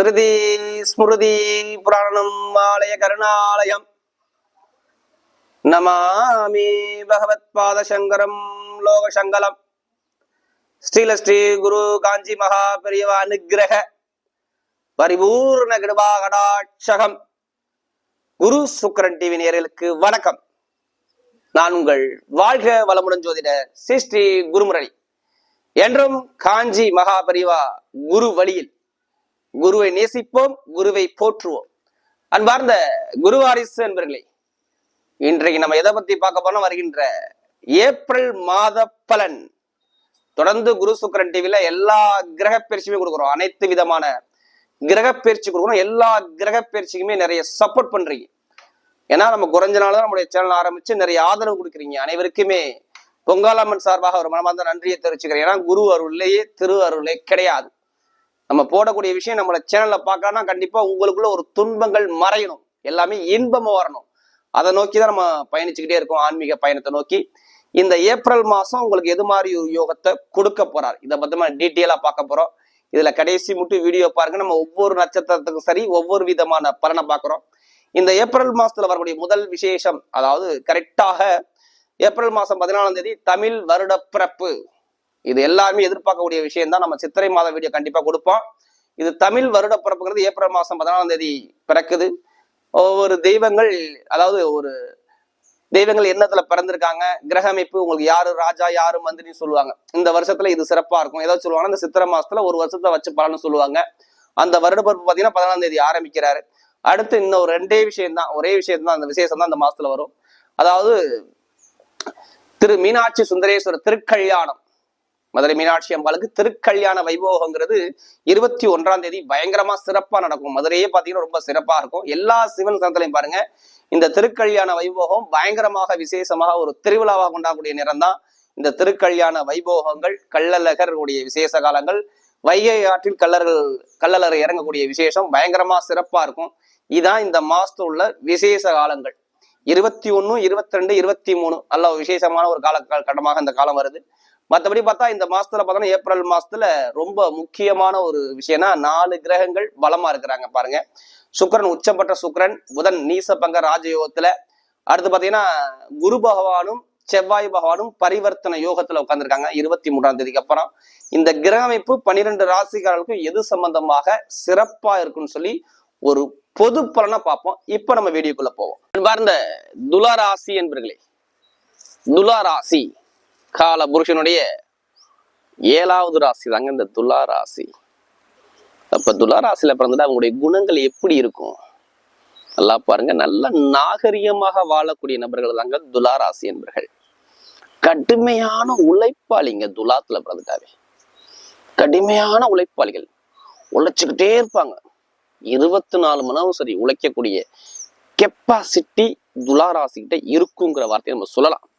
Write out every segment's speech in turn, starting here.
ஸ்ருதி ஸ்மிருதி புராணம் ஆலய கருணாலயம். நமாமி பகவத் பாத சங்கரம் லோக சங்கலம் ஸ்ரீல ஸ்ரீ குரு காஞ்சி மகா பெரியவா அனுகிரக பரிபூர்ண கிருபா கடாட்சகம் குரு சுக்கரன் டிவி நேர்களுக்கு வணக்கம். நான் உங்கள் வாழ்க வளமுடன் ஜோதிடர் ஸ்ரீ ஸ்ரீ குருமுரளி. என்றும் காஞ்சி மகா பெரியவா குரு வழியில் குருவை நேசிப்போம் குருவை போற்றுவோம். அன்பார்ந்த குருவாரிசு என்பர்களே இன்றைக்கு நம்ம எதை பத்தி பார்க்க போனோம் வருகின்ற ஏப்ரல் மாத பலன். தொடர்ந்து குரு சுக்கரன் டிவில எல்லா கிரக பயிற்சியுமே கொடுக்குறோம். அனைத்து விதமான கிரக பயிற்சி கொடுக்குறோம். எல்லா கிரக பயிற்சிக்குமே நிறைய சப்போர்ட் பண்றீங்க. ஏன்னா நம்ம குறைஞ்ச நாள் தான் நம்முடைய சேனல் ஆரம்பிச்சு நிறைய ஆதரவு கொடுக்குறீங்க. அனைவருக்குமே பொங்காலம்மன் சார்பாக ஒரு மனமார்ந்த நன்றியை தெரிவிச்சுக்கிறேன். ஏன்னா குரு அருள்லேயே திரு அருளே கிடையாது. நம்ம போடக்கூடிய விஷயம் நம்மளை சேனல்ல பார்க்கணும்னா கண்டிப்பா உங்களுக்குள்ள ஒரு துன்பங்கள் மறையணும். எல்லாமே இன்பமா வரணும். அதை நோக்கி தான் நம்ம பயணிச்சுக்கிட்டே இருக்கோம். ஆன்மீக பயணத்தை நோக்கி. இந்த ஏப்ரல் மாசம் உங்களுக்கு எது மாதிரி ஒரு யோகத்தை கொடுக்க போறார்? இதை பத்தி டீட்டெயிலா பார்க்க போறோம். இதுல கடைசி மட்டும் வீடியோ பாருங்க. நம்ம ஒவ்வொரு நட்சத்திரத்துக்கும் சரி ஒவ்வொரு விதமான பலனை பார்க்குறோம். இந்த ஏப்ரல் மாசத்துல வரக்கூடிய முதல் விசேஷம் அதாவது கரெக்டாக ஏப்ரல் மாசம் பதினாலாம் தேதி தமிழ் வருட பிறப்பு இது எல்லாருமே எதிர்பார்க்கக்கூடிய விஷயம் தான் நம்ம சித்திரை மாத வீடியோ கண்டிப்பா கொடுப்போம். இது தமிழ் வருட பிறப்புங்கிறது ஏப்ரல் மாசம் பதினாலாம் தேதி பிறக்குது. ஒவ்வொரு தெய்வங்கள் அதாவது ஒரு தெய்வங்கள் எண்ணத்துல பிறந்திருக்காங்க. கிரக அமைப்பு உங்களுக்கு யாரு ராஜா யாரு மந்திரின்னு சொல்லுவாங்க. இந்த வருஷத்துல இது சிறப்பா இருக்கும். ஏதாவது சொல்லுவாங்கன்னா இந்த சித்திரை மாசத்துல ஒரு வருஷத்தை வச்சு பலன்னு சொல்லுவாங்க. அந்த வருட பிறப்பு பாத்தீங்கன்னா பதினாலாம் தேதி ஆரம்பிக்கிறாரு. அடுத்து இன்னும் ஒரு ரெண்டே விஷயம் தான் ஒரே விஷயம் தான் அந்த விசேஷம் தான் அந்த மாசத்துல வரும். அதாவது திரு மீனாட்சி சுந்தரேஸ்வரர் திருக்கல்யாணம். மதுரை மீனாட்சி அம்பாளுக்கு திருக்கல்யாண வைபோகங்கிறது இருபத்தி ஒன்றாம் தேதி பயங்கரமா சிறப்பா நடக்கும். மதுரையே பாத்தீங்கன்னா ரொம்ப சிறப்பா இருக்கும். எல்லா சிவன் சனத்திலையும் பாருங்க இந்த திருக்கல்யாண வைபோகம் பயங்கரமாக விசேஷமாக ஒரு திருவிழாவாக கொண்டாடக்கூடிய நேரம் தான் இந்த திருக்கல்யாண வைபோகங்கள் கள்ளழகருடைய விசேஷ காலங்கள் வைகை ஆற்றில் கல்லர்கள் கள்ளழகர் இறங்கக்கூடிய விசேஷம் பயங்கரமா சிறப்பா இருக்கும். இதான் இந்த மாசத்துல உள்ள விசேஷ காலங்கள். இருபத்தி ஒண்ணு இருபத்தி ரெண்டு இருபத்தி மூணு நல்ல விசேஷமான ஒரு கால கட்டமாக இந்த காலம் வருது. மற்றபடி பார்த்தா இந்த மாசத்துல பார்த்தோன்னா ஏப்ரல் மாசத்துல ரொம்ப முக்கியமான ஒரு விஷயம்னா நாலு கிரகங்கள் பலமா இருக்கிறாங்க பாருங்க. சுக்கரன் உச்சப்பட்ட சுக்கரன் புதன் நீசபங்க ராஜயோகத்துல. அடுத்து பாத்தீங்கன்னா குரு பகவானும் செவ்வாய் பகவானும் பரிவர்த்தனை யோகத்துல உட்கார்ந்துருக்காங்க இருபத்தி மூன்றாம் தேதிக்கு அப்புறம். இந்த கிரக அமைப்பு பன்னிரெண்டு ராசிக்காரர்களுக்கும் எது சம்பந்தமாக சிறப்பா இருக்குன்னு சொல்லி ஒரு பொது பலனா பார்ப்போம். இப்ப நம்ம வீடியோக்குள்ள போவோம். அன்பார்ந்த துலா ராசி என்பர்களே. துலா ராசி. கால புருஷனுடைய ஏழாவது ராசி தாங்க இந்த துலா ராசி. அப்ப துலா ராசியில பிறந்துட்டு அவங்களுடைய குணங்கள் எப்படி இருக்கும்? நல்லா பாருங்க. நல்ல நாகரிகமாக வாழக்கூடிய நபர்கள் தாங்க துலா ராசி என்பர்கள். கடுமையான உழைப்பாளிங்க துலாத்துல பிறந்துட்டாவே. கடுமையான உழைப்பாளிகள். உழைச்சுக்கிட்டே இருப்பாங்க. இருபத்தி நாலு மணி நேரம் சரி உழைக்கக்கூடிய கெப்பாசிட்டி துலா ராசிக்கிட்ட இருக்குங்கிற வார்த்தையை நம்ம சொல்லலாம்.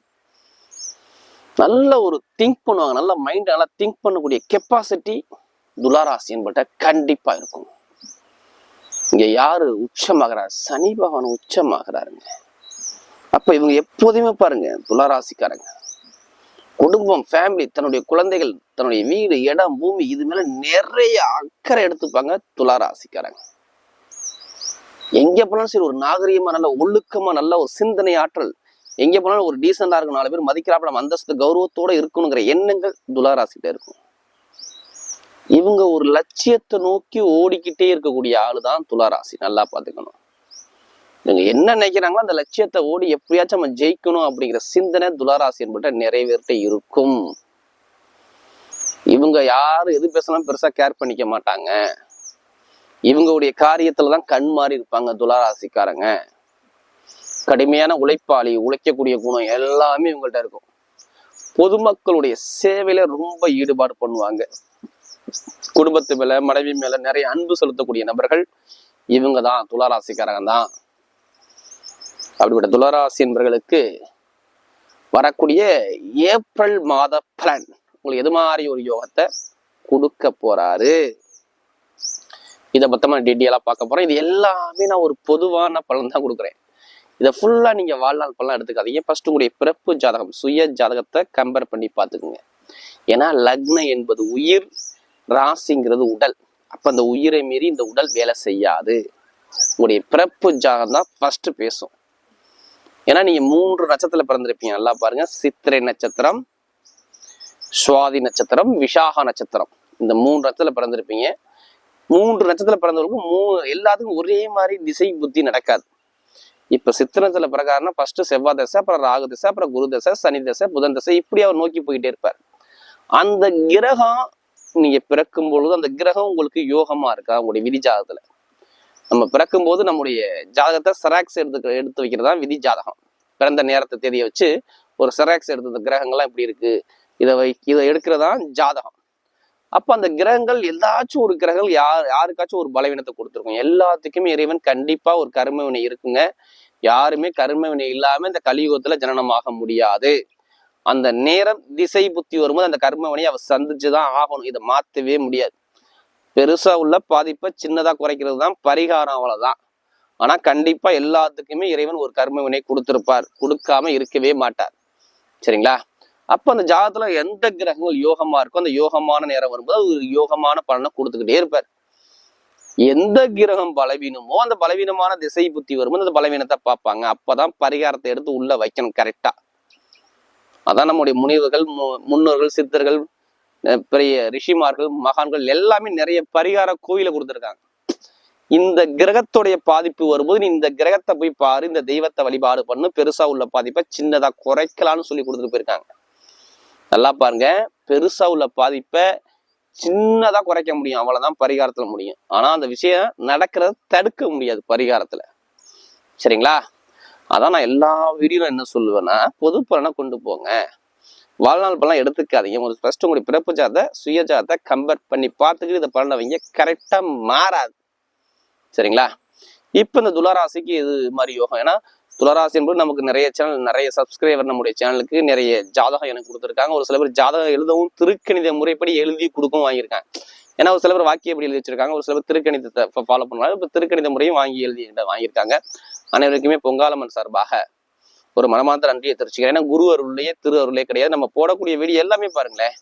நல்ல ஒரு திங்க் பண்ணுவாங்க. நல்ல மைண்ட் நல்லா திங்க் பண்ணக்கூடிய கெப்பாசிட்டி துலாராசி என்பட்ட கண்டிப்பா இருக்கும். இங்க யாரு உச்சமாகிறார் சனி பகவான் உச்சமாகிறாருங்க. அப்ப இவங்க எப்போதுமே பாருங்க துளாராசிக்காரங்க. குடும்பம் ஃபேமிலி தன்னுடைய குழந்தைகள் தன்னுடைய வீடு இடம் பூமி இது மேல நிறைய அக்கறை எடுத்துப்பாங்க துளாராசிக்காரங்க. எங்க போனாலும் சரி ஒரு நாகரீகமா நல்ல ஒழுக்கமா நல்ல ஒரு சிந்தனை ஆற்றல் எங்க போனாலும் ஒரு டீசெண்டா இருக்கும். நாலு பேர் மதிக்கிறாப்ப நம்ம அந்தஸ்து கௌரவத்தோட இருக்கணுங்கிற எண்ணங்கள் துளாராசிட்ட இருக்கும். இவங்க ஒரு லட்சியத்தை நோக்கி ஓடிக்கிட்டே இருக்கக்கூடிய ஆளுதான் துளாராசி. நல்லா பாத்துக்கணும் இவங்க என்ன நினைக்கிறாங்களோ அந்த லட்சியத்தை ஓடி எப்படியாச்சும் நம்ம ஜெயிக்கணும் அப்படிங்கிற சிந்தனை துளாராசி என்பட்ட நிறைவேற்ற இருக்கும். இவங்க யாரு எது பேசினாலும் பெருசா கேர் பண்ணிக்க மாட்டாங்க. இவங்களுடைய காரியத்துலதான் கண் மாறி இருப்பாங்க துளாராசிக்காரங்க. கடுமையான உழைப்பாளி உழைக்கக்கூடிய குணம் எல்லாமே இவங்கள்ட்ட இருக்கும். பொதுமக்களுடைய சேவையில ரொம்ப ஈடுபாடு பண்ணுவாங்க. குடும்பத்து மேல மனைவி மேல நிறைய அன்பு செலுத்தக்கூடிய நபர்கள் இவங்க தான் துளாராசிக்காரங்க தான். அப்படிப்பட்ட துளராசி என்பர்களுக்கு வரக்கூடிய ஏப்ரல் மாத பலன் உங்களுக்கு எது மாதிரி ஒரு யோகத்தை கொடுக்க போறாரு? இதை பத்தமா டீட்டெயிலாக பார்க்க போறேன். இது எல்லாமே நான் ஒரு பொதுவான பலன் தான் கொடுக்குறேன். இதை ஃபுல்லாக நீங்கள் வாழ்நாள் பழம் எடுத்துக்காதீங்க. ஃபர்ஸ்ட் உங்களுடைய பிறப்பு ஜாதகம் சுய ஜாதகத்தை கம்பேர் பண்ணி பார்த்துக்குங்க. ஏன்னா லக்னம் என்பது உயிர் ராசிங்கிறது உடல். அப்போ அந்த உயிரை மீறி இந்த உடல் வேலை செய்யாது. உங்களுடைய பிறப்பு ஜாதகம் தான் ஃபர்ஸ்ட் பேசும். ஏன்னா நீங்க மூன்று நட்சத்திரத்துல பிறந்திருப்பீங்க. நல்லா பாருங்க. சித்திரை நட்சத்திரம் சுவாதி நட்சத்திரம் விஷாகா நட்சத்திரம். இந்த மூணு நட்சத்திரத்துல பிறந்திருப்பீங்க. மூன்று நட்சத்திரத்துல பிறந்தவர்களுக்கும் மூ எல்லாத்துக்கும் ஒரே மாதிரி திசை புத்தி நடக்காது. இப்ப சித்திரத்துல பிரகாரம்னா ஃபர்ஸ்ட் செவ்வாய் தசை அப்புறம் ராகு தசை அப்புறம் குரு தசை சனி தசை புதன் தசை இப்படி அவர் நோக்கி போயிட்டே இருப்பார். அந்த கிரகம் நீங்க பிறக்கும் பொழுது அந்த கிரகம் உங்களுக்கு யோகமா இருக்கா? உங்களுடைய விதி ஜாதகத்துல. நம்ம பிறக்கும் போது நம்முடைய ஜாதகத்தை செராக்ஸ் எடுத்து எடுத்து வைக்கிறதா விதி ஜாதகம். பிறந்த நேரத்தை தேதியை வச்சு ஒரு செராக்ஸ் எடுத்த இந்த கிரகங்கள்லாம் இப்படி இருக்கு. இதை வை இதை எடுக்கிறதா ஜாதகம். அப்போ அந்த கிரகங்கள் எல்லாச்சும் ஒரு கிரகங்கள் யார் யாருக்காச்சும் ஒரு பலவீனத்தை கொடுத்துருக்கும். எல்லாத்துக்குமே இறைவன் கண்டிப்பா ஒரு கர்ம வினை இருக்குங்க. யாருமே கர்ம வினை இல்லாம இந்த கலியுகத்துல ஜனனமாக முடியாது. அந்த நேரம் திசை புத்தி வரும்போது அந்த கர்ம அவர் அவ சந்திச்சுதான் ஆகணும். இதை மாத்தவே முடியாது. பெருசா உள்ள பாதிப்பை சின்னதா குறைக்கிறது தான் பரிகாரம் அவ்வளவுதான். ஆனா கண்டிப்பா எல்லாத்துக்குமே இறைவன் ஒரு கர்ம வினை கொடுத்திருப்பார். கொடுக்காம இருக்கவே மாட்டார். சரிங்களா? அப்ப அந்த ஜாதத்துல எந்த கிரகங்கள் யோகமா இருக்கோ அந்த யோகமான நேரம் வரும்போது அது ஒரு யோகமான பலனை கொடுத்துக்கிட்டே இருப்பார். எந்த கிரகம் பலவீனமோ அந்த பலவீனமான திசை புத்தி வரும்போது அந்த பலவீனத்தை பார்ப்பாங்க. அப்பதான் பரிகாரத்தை எடுத்து உள்ள வைக்கணும் கரெக்டா அதான் நம்முடைய முனிவர்கள் மு- முன்னோர்கள் சித்தர்கள் பெரிய ரிஷிமார்கள் மகான்கள் எல்லாமே நிறைய பரிகார கோயில கொடுத்துருக்காங்க. இந்த கிரகத்துடைய பாதிப்பு வரும்போது நீ இந்த கிரகத்தை போய் பாரு இந்த தெய்வத்தை வழிபாடு பண்ணு பெருசா உள்ள பாதிப்பை சின்னதா குறைக்கலாம்னு சொல்லி கொடுத்துட்டு போயிருக்காங்க. நல்லா பாருங்க. பெருசா உள்ள பாதிப்பை சின்னதா குறைக்க முடியும். அவ்வளவுதான் பரிகாரத்துல முடியும். ஆனா அந்த விஷயம் நடக்கிறத தடுக்க முடியாது பரிகாரத்துல. சரிங்களா? அதான் நான் எல்லா வீடியோல என்ன சொல்லுவேன்னா பொது பலனை கொண்டு போங்க. வாழ்நாள் பலன் எடுத்துக்காதீங்க. ஒரு ஃபர்ஸ்ட் உங்களுடைய பிறப்பு ஜாத சுய ஜாதத்தை கம்பேர் பண்ணி பார்த்துக்கிட்டு இந்த பலனை வைங்க. கரெக்டா மாறாது. சரிங்களா? இப்ப இந்த துளாராசிக்கு இது மாதிரி யோகம். ஏன்னா துளராசி என்பது நமக்கு நிறைய சேனல் நிறைய சப்ஸ்கிரைபர் நம்முடைய சேனலுக்கு நிறைய ஜாதகம் எனக்கு கொடுத்துருக்காங்க. ஒரு சில பேர் ஜாதகம் எழுதவும் திருக்கணித முறைப்படி எழுதி கொடுக்கவும் வாங்கியிருக்காங்க. ஏன்னா ஒரு சில பேர் வாக்கியப்படி எழுதி வச்சிருக்காங்க. ஒரு சில பேர் திருக்கணிதத்தை ஃபாலோ பண்ணுவாங்க. இப்போ திருக்கணித முறையும் வாங்கி எழுதி வாங்கியிருக்காங்க. அனைவருக்குமே பொங்காலம்மன் சார்பாக ஒரு மனமார்ந்த நன்றியை தெரிவிச்சுக்கிறேன். ஏன்னா குரு அருள்லையே திரு அருளே கிடையாது. நம்ம போடக்கூடிய வீடியோ எல்லாமே பாருங்களேன்.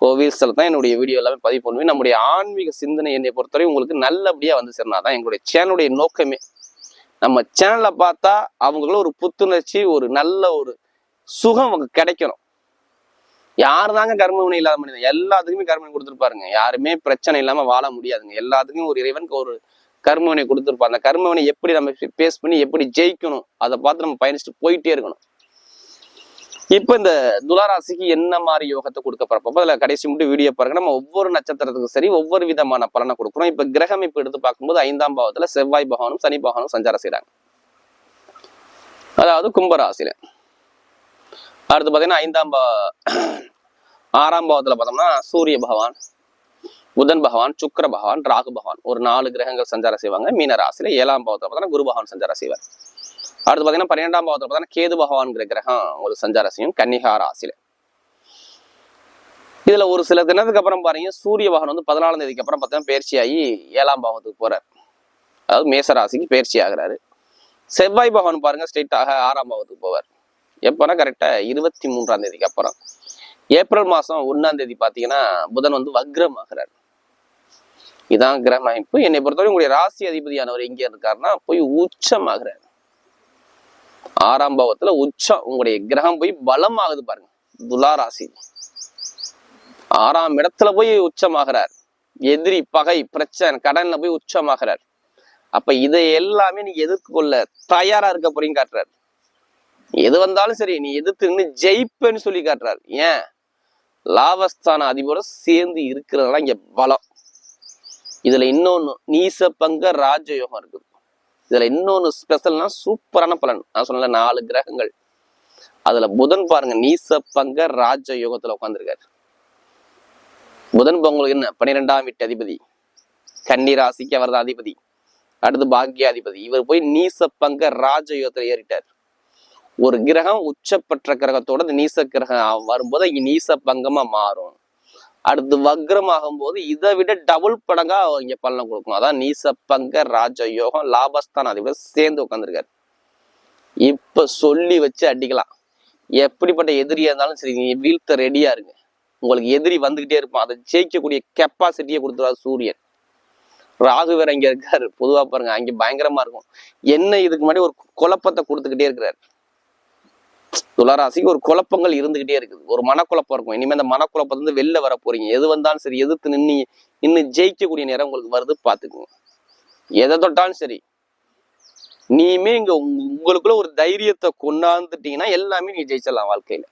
கோவில் ஸ்தலத்தை தான் என்னுடைய வீடியோ எல்லாமே பதிவு பண்ணுவேன். நம்முடைய ஆன்மீக சிந்தனை என்னை பொறுத்தவரை உங்களுக்கு நல்லபடியா வந்து சேர்னாதான் எங்களுடைய சேனலுடைய நோக்கமே. நம்ம சேனலை பார்த்தா அவங்களும் ஒரு புத்துணர்ச்சி ஒரு நல்ல ஒரு சுகம் அவங்க கிடைக்கணும். யார் தாங்க கர்மவினை இல்லாத மனிதன்? எல்லாத்துக்குமே கர்மவினை கொடுத்துருப்பாருங்க. யாருமே பிரச்சனை இல்லாம வாழ முடியாதுங்க. எல்லாத்துக்கும் ஒரு இறைவனுக்கு ஒரு கர்மவினை கொடுத்துருப்பாங்க அந்த கர்மவினை எப்படி நம்ம பேஸ் பண்ணி எப்படி ஜெயிக்கணும் அதை பார்த்து நம்ம பயணிச்சுட்டு போயிட்டே இருக்கணும். இப்ப இந்த துளாராசிக்கு என்ன மாதிரி யோகத்தை கொடுக்க போறப்போ அதுல கடைசி மட்டும் வீடியோ பாருங்க. நம்ம ஒவ்வொரு நட்சத்திரத்துக்கும் சரி ஒவ்வொரு விதமான பலனை கொடுக்குறோம். இப்ப கிரகம் இப்ப எடுத்து பார்க்கும்போது ஐந்தாம் பாவத்துல செவ்வாய் பகவானும் சனி பகவானும் சஞ்சாரம் செய்கிறாங்க அதாவது கும்பராசியில. அடுத்து பாத்தீங்கன்னா ஐந்தாம் பா ஆறாம் பாவத்துல பார்த்தோம்னா சூரிய பகவான் புதன் பகவான் சுக்கிர பகவான் ராகு பகவான். ஒரு நாலு கிரகங்கள் சஞ்சாரம் செய்வாங்க. மீன ராசியில ஏழாம் பாவத்துல பார்த்தோம்னா குரு பகவான் சஞ்சாரம் செய்வார். அடுத்து பாத்தீங்கன்னா பன்னிரெண்டாம் பாவத்துல பார்த்தீங்கன்னா கேது பகவான்கிற கிரகம் ஒரு சஞ்சாரசியும் கன்னிகா ராசியில. இதுல ஒரு சில தினத்துக்கு அப்புறம் பாருங்க சூரிய பகவான் வந்து பதினாலாம் தேதிக்கு அப்புறம் பார்த்தீங்கன்னா பயிற்சியாகி ஏழாம் பாவத்துக்கு போறாரு. அதாவது மேச ராசிக்கு பயிற்சி ஆகுறாரு. செவ்வாய் பகவான் பாருங்க ஸ்ட்ரெயிட்டாக ஆறாம் பாவத்துக்கு போவார். எப்போனா கரெக்டா இருபத்தி மூன்றாம் தேதிக்கு அப்புறம். ஏப்ரல் மாசம் ஒன்னாம் தேதி பாத்தீங்கன்னா புதன் வந்து வக்ரம் ஆகிறார் இதான் கிரக அமைப்பு என்னை பொறுத்தவரை உங்களுடைய ராசி அதிபதியானவர் எங்கே இருக்காருன்னா போய் உச்சம் ஆகிறார் ஆறாம் பாவத்துல உச்சம். உங்களுடைய கிரகம் போய் பலம் ஆகுது பாருங்க. துலா ராசி. ஆறாம் இடத்துல போய் உச்சமாகிறார். எதிரி பகை பிரச்சனை கடன்ல போய் உச்சமாகிறார். அப்ப இதை எல்லாமே நீ எதிர்கொள்ள தயாரா இருக்க போறீங்க காட்டுறாரு. எது வந்தாலும் சரி நீ எதிர்த்து நின்னு ஜெயிப்பேன்னு சொல்லி காட்டுறாரு. ஏன்? லாபஸ்தான அதிபரோட சேர்ந்து இருக்கிறதுனால இங்க பலம். இதுல இன்னொன்னு நீச பங்க ராஜயோகம் இருக்குது இதுல இன்னொன்னு ஸ்பெஷல்னா சூப்பரான பலன். நான் சொன்ன நாலு கிரகங்கள். அதுல புதன் பாருங்க நீச பங்க ராஜ யோகத்துல உட்காந்துருக்காரு புதன் பொங்கலுக்கு உங்களுக்கு என்ன? பன்னிரெண்டாம் வீட்டு அதிபதி. கன்னி ராசிக்கு அவர் தான் அதிபதி. அடுத்து பாக்யாதிபதி. இவர் போய் நீச பங்க ராஜ யோகத்துல ஏறிட்டார். ஒரு கிரகம் உச்சப்பற்ற கிரகத்தோட நீச கிரகம் வரும்போது இங்க நீச பங்கமா மாறும். அடுத்து வக்ரம் ஆகும்போது இதை விட டபுள் படங்கா இங்க பலனை கொடுக்கும் அதான் நீச பங்க ராஜ யோகம் லாபஸ்தான் அதிபர் சேர்ந்து உட்காந்துருக்காரு இப்ப சொல்லி வச்சு அடிக்கலாம். எப்படிப்பட்ட எதிரியா இருந்தாலும் சரி நீங்க வீழ்த்த ரெடியா இருங்க. உங்களுக்கு எதிரி வந்துகிட்டே இருப்பான். அதை ஜெயிக்கக்கூடிய கெப்பாசிட்டியை கொடுத்துருவாரு சூரியன். ராகு வேற இங்க இருக்காரு. பொதுவா பாருங்க அங்க பயங்கரமா இருக்கும். என்ன இதுக்கு முன்னாடி ஒரு குழப்பத்தை கொடுத்துக்கிட்டே இருக்கிறாரு. துளராசிக்கு ஒரு குழப்பங்கள் இருந்துகிட்டே இருக்குது. ஒரு மனக்குழப்பம் இருக்கும். இனிமே அந்த மனக்குழப்பத்துல இருந்து வெளில வர போறீங்க. எது வந்தாலும் சரி எதிர்த்து நின்று இன்னும் ஜெயிக்கக்கூடிய நேரம் உங்களுக்கு வருது பார்த்துக்குங்க. எதை தொட்டாலும் சரி. நீயுமே இங்க உங்களுக்குள்ள ஒரு தைரியத்தை கொண்டாந்துட்டீங்கன்னா எல்லாமே நீங்க ஜெயிச்சிடலாம் வாழ்க்கையில.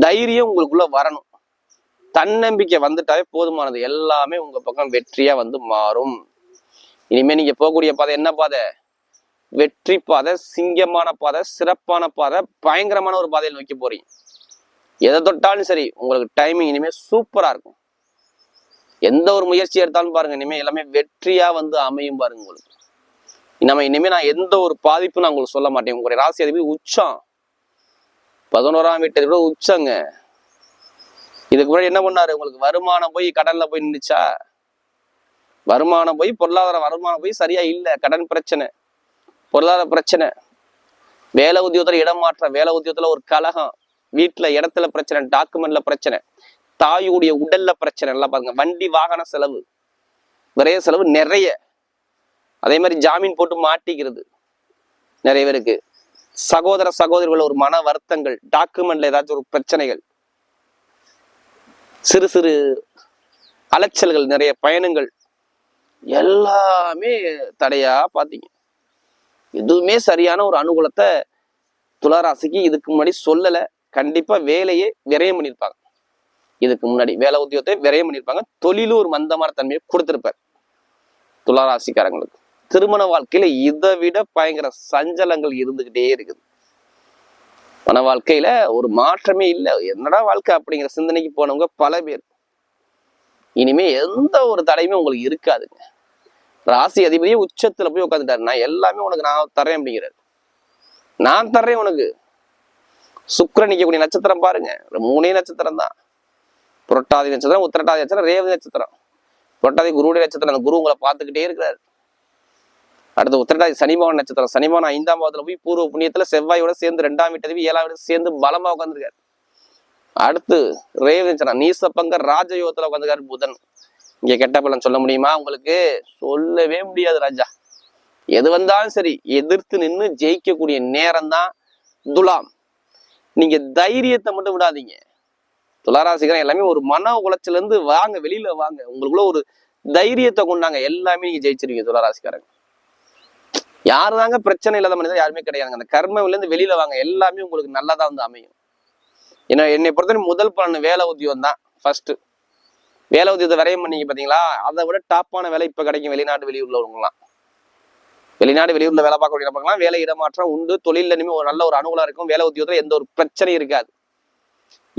தைரியம் உங்களுக்குள்ள வரணும். தன்னம்பிக்கை வந்துட்டாவே போதுமானது. எல்லாமே உங்க பக்கம் வெற்றியா வந்து மாறும். இனிமே நீங்க போகக்கூடிய பாதை என்ன பாதை? வெற்றி பாதை சிங்கமான பாதை சிறப்பான பாதை பயங்கரமான ஒரு பாதையில் நோக்கி போறீங்க. எதை தொட்டாலும் சரி உங்களுக்கு டைமிங் இனிமேல் சூப்பரா இருக்கும். எந்த ஒரு முயற்சி எடுத்தாலும் பாருங்க இனிமேல் எல்லாமே வெற்றியா வந்து அமையும் பாருங்க உங்களுக்கு. நம்ம இனிமே நான் எந்த ஒரு பாதிப்பும் நான் உங்களுக்கு சொல்ல மாட்டேன். உங்களுடைய ராசி அதிபதி உச்சம். பதினோராம் வீட்டு அதிபதி உச்சங்க. இதுக்கு முன்னாடி என்ன பண்ணாரு? உங்களுக்கு வருமானம் போய் கடன்ல போய் நின்றுச்சா வருமானம் போய் பொருளாதார வருமானம் போய் சரியா இல்லை. கடன் பிரச்சனை. பொருளாதார பிரச்சனை. வேலை உத்தியோகத்துல இடம் மாற்றம் வேலை உத்தியோகத்துல ஒரு கலகம் வீட்டுல இடத்துல பிரச்சனை டாக்குமெண்ட்ல பிரச்சனை தாயுடைய உடல்ல பிரச்சனை எல்லாம் பாருங்க. வண்டி வாகன செலவு விரைய செலவு நிறைய. அதே மாதிரி ஜாமீன் போட்டு மாட்டிக்கிறது நிறைய பேருக்கு. சகோதர சகோதரிகள் ஒரு மன வருத்தங்கள் டாக்குமெண்ட்ல ஏதாச்சும் ஒரு பிரச்சனைகள். சிறு சிறு அலைச்சல்கள் நிறைய பயணங்கள். எல்லாமே தடையா பாத்தீங்க. எதுவுமே சரியான ஒரு அனுகூலத்தை துளாராசிக்கு இதுக்கு முன்னாடி சொல்லல. கண்டிப்பா வேலையே விரயம் பண்ணியிருப்பாங்க இதுக்கு முன்னாடி வேலை உத்தியோகத்தை விரயம் பண்ணியிருப்பாங்க தொழிலும் ஒரு மந்தமான தன்மையை கொடுத்துருப்பார். துளாராசிக்காரங்களுக்கு. திருமண வாழ்க்கையில இதை விட பயங்கர சஞ்சலங்கள் இருந்துகிட்டே இருக்குது. மன வாழ்க்கையில ஒரு மாற்றமே இல்லை. என்னடா வாழ்க்கை அப்படிங்கிற சிந்தனைக்கு போனவங்க பல பேர். இனிமே எந்த ஒரு தடையுமே உங்களுக்கு இருக்காதுங்க. ராசி அதிபதியே உச்சத்துல போய் உட்காந்துட்டாரு நான் எல்லாமே உனக்கு நான் தரேன் அப்படிங்கிறாரு. நான் தர்றேன் உனக்கு. சுக்கிரன் நிக்கக்கூடிய நட்சத்திரம் பாருங்க. ஒரு மூணே நட்சத்திரம் தான். புரட்டாதி நட்சத்திரம் உத்திரட்டாதி நட்சத்திரம் ரேவதி நட்சத்திரம். புரட்டாதி குருடைய நட்சத்திரம் அந்த குரு உங்களை பார்த்துக்கிட்டே இருக்கிறாரு. அடுத்து உத்திரட்டாதி சனிபவன் நட்சத்திரம். சனிபவன் ஐந்தாம் பாவத்துல போய் பூர்வ புண்ணியத்துல செவ்வாயோட சேர்ந்து ரெண்டாம் வீட்டதிவி ஏழாம் வீட்டு சேர்ந்து பலமா உட்காந்துருக்காரு அடுத்து ரேவதி நட்சத்திரம் நீசப்பங்க ராஜயோகத்துல உட்காந்துருக்காரு புதன். இங்கே கெட்ட பலன் சொல்ல முடியுமா உங்களுக்கு? சொல்லவே முடியாது ராஜா. எது வந்தாலும் சரி எதிர்த்து நின்று ஜெயிக்கக்கூடிய நேரம் தான் துலாம். நீங்க தைரியத்தை மட்டும் விடாதீங்க. துளாராசிகரம் எல்லாமே ஒரு மன உளைச்சல இருந்து வாங்க வெளியில வாங்க. உங்களுக்குள்ள ஒரு தைரியத்தை கொண்டாங்க. எல்லாமே நீங்க ஜெயிச்சிருவீங்க துளாராசிக்காரங்க யாரு தாங்க பிரச்சனை இல்லாத மனிதர்? யாருமே கிடையாதுங்க அந்த கர்மவிலேருந்து வெளியில வாங்க. எல்லாமே உங்களுக்கு நல்லதா வந்து அமையும். ஏன்னா என்னை பொறுத்தவரை முதல் பலன் வேலை உத்தியோகம் தான் ஃபர்ஸ்ட் வேலை உத்தியோகத்தை விரையம் பண்ணீங்க பாத்தீங்களா? அதை விட டாப்பான வேலை இப்போ கிடைக்கும் வெளிநாடு வெளியூர்ல உள்ளவங்களாம் வெளிநாடு வெளியூர்ல வேலை பார்க்கக்கூடிய நபர்கள்லாம் வேலை இடமாற்றம் உண்டு. தொழில் இனிமே ஒரு நல்ல ஒரு அனுகூலம் இருக்கும். வேலை உத்தியோகத்துல எந்த ஒரு பிரச்சனையும் இருக்காது.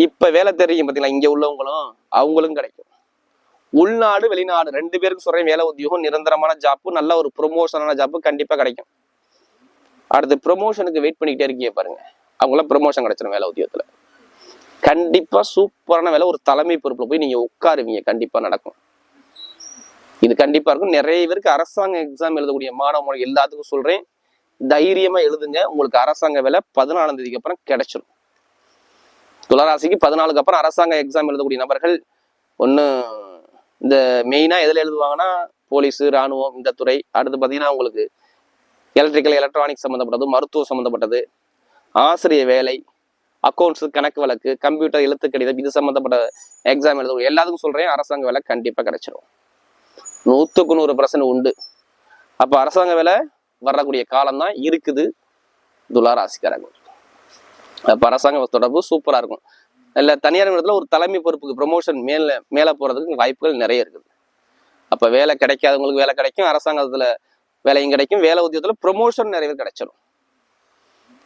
இப்ப வேலை தெரியும் பாத்தீங்களா? இங்க உள்ளவங்களும் அவங்களும் கிடைக்கும். உள்நாடு வெளிநாடு ரெண்டு பேருக்கும் சொல்றேன். வேலை உத்தியோகம் நிரந்தரமான ஜாப்பு நல்ல ஒரு ப்ரொமோஷனான ஜாப்பு கண்டிப்பா கிடைக்கும். அடுத்து ப்ரொமோஷனுக்கு வெயிட் பண்ணிக்கிட்டே இருக்கீங்க பாருங்க. அவங்களாம் ப்ரொமோஷன் கிடைச்சிடும் வேலை உத்தியோகத்துல. கண்டிப்பா சூப்பரான வேலை. ஒரு தலைமை பொறுப்புல போய் நீங்க உட்காருவீங்க. கண்டிப்பா நடக்கும். இது கண்டிப்பா இருக்கும். நிறைய பேருக்கு அரசாங்க எக்ஸாம் எழுதக்கூடிய மாணவர்கள் எல்லாத்துக்கும் சொல்றேன். தைரியமா எழுதுங்க. உங்களுக்கு அரசாங்க வேலை பதினாலாம் தேதிக்கு அப்புறம் கிடைச்சிடும் துளராசிக்கு பதினாலுக்கு அப்புறம் அரசாங்க எக்ஸாம் எழுதக்கூடிய நபர்கள் ஒன்று இந்த மெயினா எதில் எழுதுவாங்கன்னா போலீஸ் ராணுவம் இந்த துறை. அடுத்து பார்த்தீங்கன்னா உங்களுக்கு எலக்ட்ரிக்கல் எலக்ட்ரானிக்ஸ் சம்மந்தப்பட்டது மருத்துவம் சம்மந்தப்பட்டது ஆசிரிய வேலை அக்கௌண்ட்ஸ் கணக்கு வழக்கு கம்ப்யூட்டர் எழுத்து கடிதம் இது சம்மந்தப்பட்ட எக்ஸாம் எழுத எல்லாத்துக்கும் சொல்கிறேன் அரசாங்க வேலை கண்டிப்பாக கிடைச்சிரும். நூற்றுக்கு நூறு பர்சன்ட் உண்டு. அப்போ அரசாங்க வேலை வரக்கூடிய காலம் தான் இருக்குது. துலா ராசிக்காரங்க அப்போ அரசாங்க தொடர்பு சூப்பராக இருக்கும். இல்லை தனியார் இடத்துல ஒரு தலைமை பொறுப்புக்கு ப்ரொமோஷன் மேலே மேலே போகிறதுக்கு வாய்ப்புகள் நிறைய இருக்குது. அப்போ வேலை கிடைக்காதவங்களுக்கு வேலை கிடைக்கும் அரசாங்கத்தில் வேலையும் கிடைக்கும் வேலை உத்தியோகத்தில் ப்ரொமோஷன் நிறைய பேர் கிடைச்சிடும்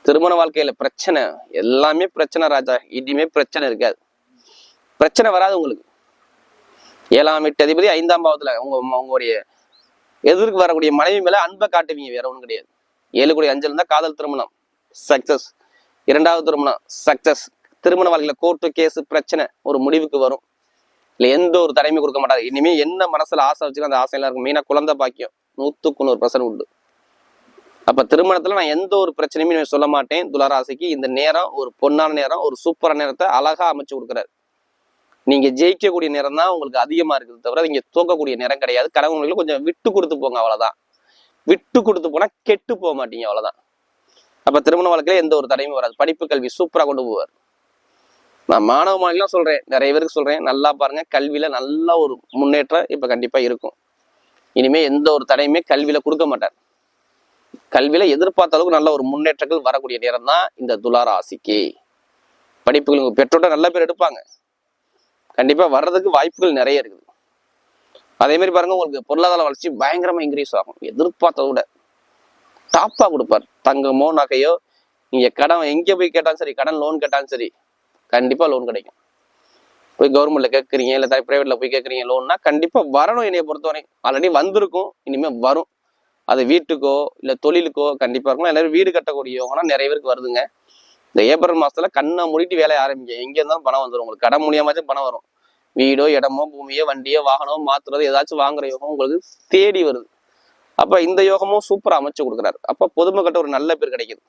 திருமண வாழ்க்கையில பிரச்சனை எல்லாமே பிரச்சனை ராஜா. இனிமே பிரச்சனை இருக்காது. பிரச்சனை வராது உங்களுக்கு. ஏழாம் எட்டு அதிபதி ஐந்தாம் பாவத்துல உங்க உங்களுடைய எதிர்க்கு வரக்கூடிய மனைவி மேல அன்பை காட்டுவீங்க வேற ஒண்ணும் கிடையாது. ஏழு கோடி அஞ்சல் இருந்தா காதல் திருமணம். சக்சஸ் இரண்டாவது திருமணம். சக்சஸ் திருமண வாழ்க்கையில கோர்ட்டு கேஸ் பிரச்சனை ஒரு முடிவுக்கு வரும். இல்ல எந்த ஒரு தடையுமே கொடுக்க மாட்டாங்க இனிமே என்ன மனசுல ஆசை வச்சுக்கோ அந்த ஆசையெல்லாம் இருக்கும் மெயினா குழந்தை பாக்கியம். நூத்துக்கு நூறு பர்சன்ட் உண்டு. அப்ப திருமணத்துல நான் எந்த ஒரு பிரச்சனையுமே சொல்ல மாட்டேன். துளராசிக்கு இந்த நேரம் ஒரு பொன்னான நேரம் ஒரு சூப்பரான நேரத்தை அழகா அமைச்சு கொடுக்குறாரு. நீங்க ஜெயிக்கக்கூடிய நேரம் தான் உங்களுக்கு அதிகமா இருக்குது தவிர நீங்க தோக்கக்கூடிய நேரம் கிடையாது. கடவுளுக்கு கொஞ்சம் விட்டு கொடுத்து போங்க அவ்வளவுதான். விட்டு கொடுத்து போனா கெட்டு போக மாட்டீங்க அவ்வளவுதான். அப்ப திருமண வாழ்க்கையில் எந்த ஒரு தடையும் வராது. படிப்பு கல்வி சூப்பரா கொண்டு போவார். நான் மாணவ மாணவிலாம் சொல்றேன். நிறைய பேருக்கு சொல்றேன். நல்லா பாருங்க கல்வியில நல்ல ஒரு முன்னேற்றம் இப்ப கண்டிப்பா இருக்கும். இனிமே எந்த ஒரு தடையுமே கல்வியில கொடுக்க மாட்டார். கல்வியில எதிர்பார்த்த அளவுக்கு நல்ல ஒரு முன்னேற்றங்கள் வரக்கூடிய நேரம் தான் இந்த துலா ராசிக்கு. படிப்புகள் உங்க பெற்றோட நல்ல பேர் எடுப்பாங்க. கண்டிப்பா வர்றதுக்கு வாய்ப்புகள் நிறைய இருக்குது. அதே மாதிரி பாருங்க உங்களுக்கு பொருளாதார வளர்ச்சி பயங்கரமா இன்க்ரீஸ் ஆகும். எதிர்பார்த்ததை விட. டாப்பா கொடுப்பார். தங்கமோ நகையோ நீங்க கடன் எங்க போய் கேட்டாலும் சரி கடன் லோன் கேட்டாலும் சரி கண்டிப்பா லோன் கிடைக்கும். போய் கவர்மெண்ட்ல கேட்குறீங்க இல்லை பிரைவேட்ல போய் கேட்குறீங்க லோன்னா கண்டிப்பா வரணும் என்னைய பொறுத்தவரை. ஆல்ரெடி வந்திருக்கும் இனிமே வரும். அது வீட்டுக்கோ இல்லை தொழிலுக்கோ கண்டிப்பாக இருக்கும் எல்லாரும் வீடு கட்டக்கூடியவங்கன்னா நிறைய பேருக்கு வருதுங்க. இந்த ஏப்ரல் மாதத்தில் கண்ணை மூடிட்டு வேலையை ஆரம்பிக்கும் எங்கே இருந்தாலும் பணம் வந்துடும் உங்களுக்கு? கடன் மூலியமாச்சும் பணம் வரும். வீடோ இடமோ பூமியோ வண்டியோ வாகனமோ மாத்துறது ஏதாச்சும் வாங்குற யோகம் உங்களுக்கு தேடி வருது. அப்போ இந்த யோகமும் சூப்பராக அமைச்சு கொடுக்குறாரு. அப்போ பொதுமக்கள்கிட்ட ஒரு நல்ல பேர் கிடைக்குது.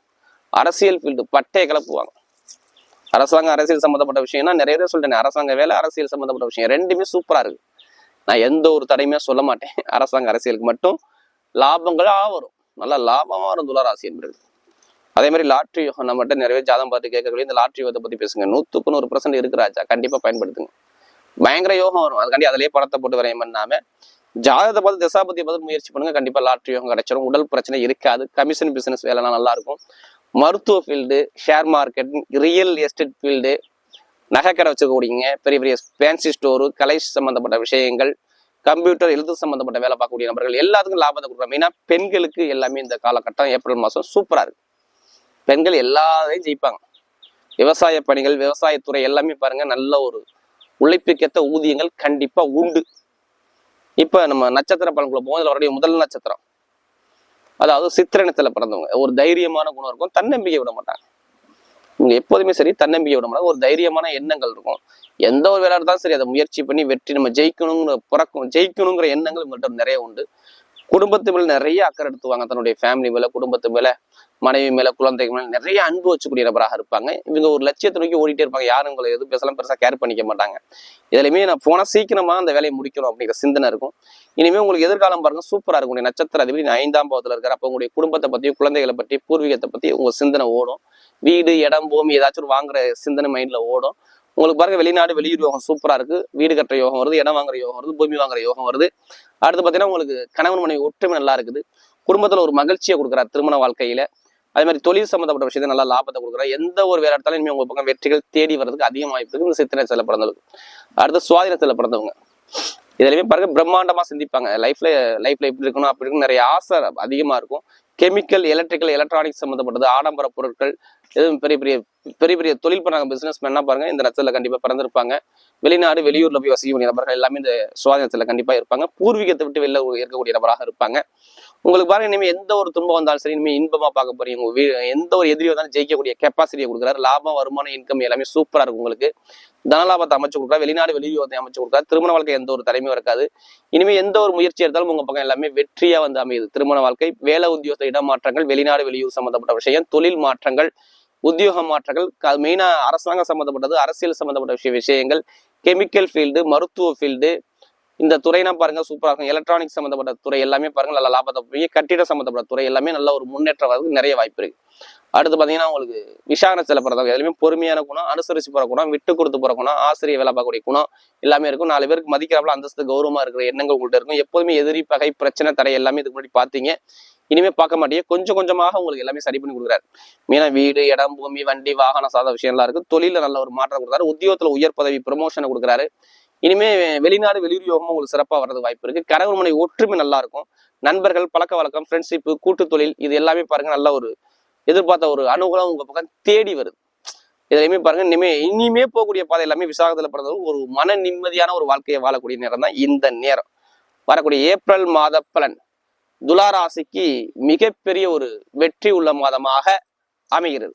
அரசியல் ஃபீல்டு பட்டையை கிளப்புவாங்க. அரசாங்கம் அரசியல் சம்மந்தப்பட்ட விஷயம்னா நிறைய பேர் சொல்லிட்டேன் அரசாங்க வேலை அரசியல் சம்மந்தப்பட்ட விஷயம். ரெண்டுமே சூப்பராக இருக்குது நான் எந்த ஒரு தடையுமே சொல்ல மாட்டேன். அரசாங்க அரசியலுக்கு மட்டும் லாபங்களாக வரும். நல்லா லாபமாக வரும் துளராசி என்பது. அதே மாதிரி லாட்ரி யோகம் நம்மகிட்ட நிறைய ஜாதம் பார்த்து கேட்கக்கூடிய இந்த லாட்ரி யோகத்தை பற்றி பேசுங்க. நூற்றுக்கு நூறு பர்சன்ட் இருக்கிறாச்சா கண்டிப்பாக பயன்படுத்துங்க. பயங்கர யோகம் வரும். அதுக்காண்டி அதிலேயே பணத்தை போட்டு வரையம் பண்ணாம ஜாதகத்தை பார்த்து திசாபத்தியை பார்த்து முயற்சி பண்ணுங்க. கண்டிப்பாக லாட்ரி யோகம் கிடைச்சிடும் உடல் பிரச்சனை இருக்காது. கமிஷன் பிசினஸ் வேலைலாம் நல்லா இருக்கும் மருத்துவ field share market real estate field நகைக்கடை வச்சுக்கூடியங்க பெரிய பெரிய ஃபேன்சி ஸ்டோரு கலை சம்மந்தப்பட்ட விஷயங்கள் கம்ப்யூட்டர் எழுத்து சம்பந்தப்பட்ட வேலை பார்க்கக்கூடிய நபர்கள் எல்லாத்துக்கும் லாபத்தை கொடுக்குறோம். மெயினாக பெண்களுக்கு எல்லாமே இந்த காலகட்டம் ஏப்ரல் மாதம் சூப்பராக இருக்கு. பெண்கள் எல்லாரையும் ஜெயிப்பாங்க. விவசாய பணிகள் விவசாயத்துறை எல்லாமே பாருங்க நல்ல ஒரு உழைப்புக்கேற்ற ஊதியங்கள் கண்டிப்பா உண்டு. இப்ப நம்ம நட்சத்திர பலன்குள்ள போகும் இதுல முதல் நட்சத்திரம். அதாவது சித்திரனத்துல பிறந்தவங்க. ஒரு தைரியமான குணம் இருக்கும். தன்னம்பிக்கை விட மாட்டாங்க. இவங்க எப்போதுமே சரி தன்னம்பிக்கை விட மாட்டாங்க. ஒரு தைரியமான எண்ணங்கள் இருக்கும். எந்த ஒரு வேலை இருந்தாலும் சரி அதை முயற்சி பண்ணி வெற்றி நம்ம ஜெயிக்கணுங்கிற பிறக்கும் ஜெயிக்கணுங்கிற எண்ணங்கள் உங்கள்கிட்ட நிறைய உண்டு. குடும்பத்து மேல நிறைய அக்கறை எடுத்துவாங்க தன்னுடைய ஃபேமிலி மேல குடும்பத்து மேல மனைவி மேல குழந்தைகள் மேல நிறைய அன்பு வச்சுக்கூடிய நபராக இருப்பாங்க. இவங்க ஒரு லட்சியத்தை நோக்கி ஓடிட்டே இருப்பாங்க. யாரும் உங்களை எதுவும் பேசலாம் பெருசா கேர் பண்ணிக்க மாட்டாங்க. இதுலயுமே நான் போனா சீக்கிரமா அந்த வேலையை முடிக்கணும் அப்படிங்கிற சிந்தனை இருக்கும். இனிமே உங்களுக்கு எதிர்காலம் பாருங்க சூப்பரா இருக்கும். உங்களுடைய நட்சத்திர அதிபதி நீ ஐந்தாம் பாவத்துல இருக்காரு. அப்ப உங்களுடைய குடும்பத்தை பத்தியும் குழந்தைகளை பத்தி பூர்வீகத்தை பத்தி உங்க சிந்தனை ஓடும். வீடு இடம் பூமி ஏதாச்சும் ஒரு வாங்குற சிந்தனை மைண்ட்ல ஓடும். உங்களுக்கு பாருங்க வெளிநாடு வெளியூர் யோகம் சூப்பரா இருக்கு. வீடு கட்டுற யோகம் வருது இடம் வாங்குற யோகம் வருது பூமி வாங்குற யோகம் வருது. அடுத்து பாத்தீங்கன்னா உங்களுக்கு கணவன் மனைவி ஒற்றுமை நல்லா இருக்குது. குடும்பத்துல ஒரு மகிழ்ச்சியை கொடுக்குறாரு திருமண வாழ்க்கையில. அதே மாதிரி தொழில் சம்பந்தப்பட்ட விஷயத்தை நல்லா லாபத்தை கொடுக்குறா எந்த ஒரு வேலை எடுத்தாலும் இனிமே உங்க பக்கம் வெற்றிகள் தேடி வர்றதுக்கு அதிகம் வாய்ப்பு இருக்கு இந்த சித்திரை சில பிறந்தவங்க. அடுத்து சுவாதினத்துல பிறந்தவங்க. இதுலயுமே பாருங்க பிரம்மாண்டமா சிந்திப்பாங்க. லைஃப்ல லைஃப்ல இப்படி இருக்கணும் அப்படி இருக்கணும் நிறைய ஆசை அதிகமா இருக்கும். கெமிக்கல் எலக்ட்ரிக்கல் எலக்ட்ரானிக்ஸ் சம்மந்தப்பட்டது ஆடம்பர பொருட்கள் எதுவும் பெரிய பெரிய பெரிய பெரிய தொழில் பண்ணாங்க பிசினஸ் பண்ணா பாருங்க இந்த நட்சத்திரத்தில் கண்டிப்பாக பிறந்திருப்பாங்க. வெளிநாடு வெளியூர்ல போய் வசிக்கக்கூடிய நபர்கள் எல்லாமே இந்த சுவாதீனத்தில் கண்டிப்பாக இருப்பாங்க. பூர்வீகத்தை விட்டு வெளில இருக்கக்கூடிய நபராக இருப்பாங்க. உங்களுக்கு பாருங்க இனிமேல் எந்த ஒரு துன்பம் வந்தாலும் சரி இனிமேல் இன்பமாக பார்க்க போறீங்க. உங்க வீ- எந்த ஒரு எதிரி வந்தாலும் ஜெயிக்கக்கூடிய கெப்பாசிட்டியை கொடுக்குறாரு. லாபம் வருமானம் இன்கம் எல்லாமே சூப்பராக இருக்கும் உங்களுக்கு. தனலாபத்தை அமைச்சு கொடுக்குறா வெளிநாடு வெளியூரத்தை அமைச்சு கொடுக்குறா திருமண வாழ்க்கை எந்த ஒரு தலைமையும் இருக்காது. இனிமே எந்த ஒரு முயற்சி எடுத்தாலும் உங்க பக்கம் எல்லாமே வெற்றியா வந்து அமையுது. திருமண வாழ்க்கை வேலை உத்தியோக இடமாற்றங்கள் வெளிநாடு வெளியூர் சம்பந்தப்பட்ட விஷயம் தொழில் மாற்றங்கள் உத்தியோக மாற்றங்கள் மெயினா அரசாங்கம் சம்பந்தப்பட்டது அரசியல் சம்பந்தப்பட்ட விஷய விஷயங்கள் கெமிக்கல் ஃபீல்டு மருத்துவ ஃபீல்டு இந்த துறைனா பாருங்க சூப்பராக இருக்கும். எலக்ட்ரானிக் சம்பந்தப்பட்ட துறை எல்லாமே பாருங்க நல்ல லாபத்தை போய் கட்டிட சம்பந்தப்பட்ட துறை எல்லாமே நல்ல ஒரு முன்னேற்றம் வரதுக்கு நிறைய வாய்ப்பு இருக்கு. அடுத்து பார்த்தீங்கன்னா உங்களுக்கு விசாரணை செல்ல பிறந்தவங்க எதுலையுமே பொறுமையான குணம் அனுசரிச்சு போகிற குணம் விட்டு கொடுத்து போகிற குணம் ஆசிரியர் வேலை பார்க்கக்கூடிய குணம் எல்லாமே இருக்கும். நாலு பேருக்கு மதிக்கிறாப்புல அந்தஸ்து கௌரவமா இருக்கிற எண்ணங்கள் உங்கள்கிட்ட இருக்கும். எப்போதுமே எதிரி பகை பிரச்சனை தடை எல்லாமே இதுக்கு முன்னாடி பார்த்தீங்க இனிமே பார்க்க மாட்டீங்க. கொஞ்சம் கொஞ்சமாக உங்களுக்கு எல்லாமே சரி பண்ணி கொடுக்குறாரு. மீனா வீடு இடம் பூமி வண்டி வாகனம் சாத விஷயம்லாம் இருக்கு. தொழில நல்ல ஒரு மாற்றம் கொடுக்குறாரு. உத்தியோகத்தில் உயர் பதவி ப்ரமோஷனை கொடுக்குறாரு. இனிமே வெளிநாடு வெளியூர் யோகமும் உங்களுக்கு சிறப்பாக வர்றது வாய்ப்பு இருக்கு. கணவன் ஒற்றுமை நல்லா இருக்கும். நண்பர்கள் பழக்க வழக்கம் ஃப்ரெண்ட்ஷிப் கூட்டு தொழில் இது எல்லாமே பாருங்க நல்ல ஒரு எதிர்பார்த்த ஒரு அனுகூலம் உங்க பக்கம் தேடி வருது. இதுலையுமே பாருங்க இனிமே இனிமே போகக்கூடிய பாதை எல்லாமே விசாகத்துல பிறந்தவங்க ஒரு மன நிம்மதியான ஒரு வாழ்க்கையை வாழக்கூடிய நேரம் தான் இந்த நேரம். வரக்கூடிய ஏப்ரல் மாத பலன். துலா ராசிக்கு மிகப்பெரிய ஒரு வெற்றி உள்ள மாதமாக அமைகிறது.